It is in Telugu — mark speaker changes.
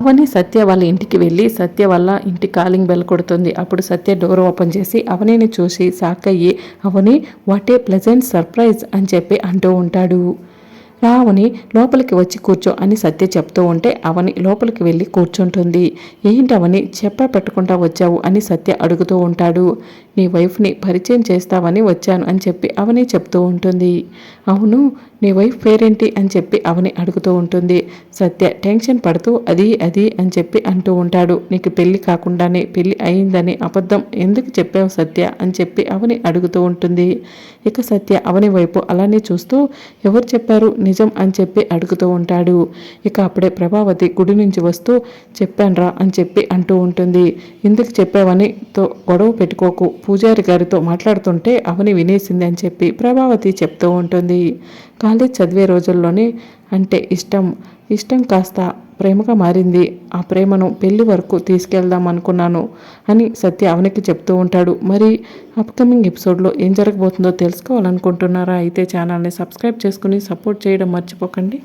Speaker 1: అవని సత్య వాళ్ళ ఇంటికి వెళ్ళి సత్య వాళ్ళ ఇంటి కాలింగ్ బెల్ కొడుతుంది. అప్పుడు సత్య డోర్ ఓపెన్ చేసి అవనిని చూసి సాకయ్యి Avani what a pleasant surprise అని చెప్పి అంటూ ఉంటాడు. రావుని లోపలికి వచ్చి కూర్చో అని సత్య చెప్తూ ఉంటే అవని లోపలికి వెళ్ళి కూర్చుంటుంది. ఏంటవని చెప్ప పెట్టుకుంటా వచ్చావు అని సత్య అడుగుతూ ఉంటాడు. నీ వైఫ్ని పరిచయం చేస్తావని వచ్చాను అని చెప్పి అవని చెప్తూ ఉంటుంది. అవును నీ వైఫ్ పేరేంటి అని చెప్పి అవని అడుగుతూ ఉంటుంది. సత్య టెన్షన్ పడుతూ అది అది అని చెప్పి అంటూ ఉంటాడు. నీకు పెళ్ళి కాకుండానే పెళ్ళి అయిందని అబద్ధం ఎందుకు చెప్పావు సత్య అని చెప్పి అవని అడుగుతూ ఉంటుంది. ఇక సత్య అవని వైపు అలానే చూస్తూ ఎవరు చెప్పారు నిజం అని చెప్పి అడుగుతూ ఉంటాడు. ఇక అప్పుడే ప్రభావతి గుడి నుంచి వస్తూ చెప్పాన్రా అని చెప్పి అంటూ ఉంటుంది. ఎందుకు చెప్పావని తో గొడవ పెట్టుకోకు పూజారి గారితో మాట్లాడుతుంటే అవని వినేసింది అని చెప్పి ప్రభావతి చెప్తూ ఉంటుంది. కాలేజ్ చదివే రోజుల్లోనే అంటే ఇష్టం ఇష్టం కాస్త ప్రేమగా మారింది. ఆ ప్రేమను పెళ్ళి వరకు తీసుకెళ్దాం అనుకున్నాను అని సత్య అవనికి చెప్తూ ఉంటాడు. మరి అప్కమింగ్ ఎపిసోడ్లో ఏం జరగబోతుందో తెలుసుకోవాలనుకుంటున్నారా? అయితే ఛానల్ని సబ్స్క్రైబ్ చేసుకుని సపోర్ట్ చేయడం మర్చిపోకండి.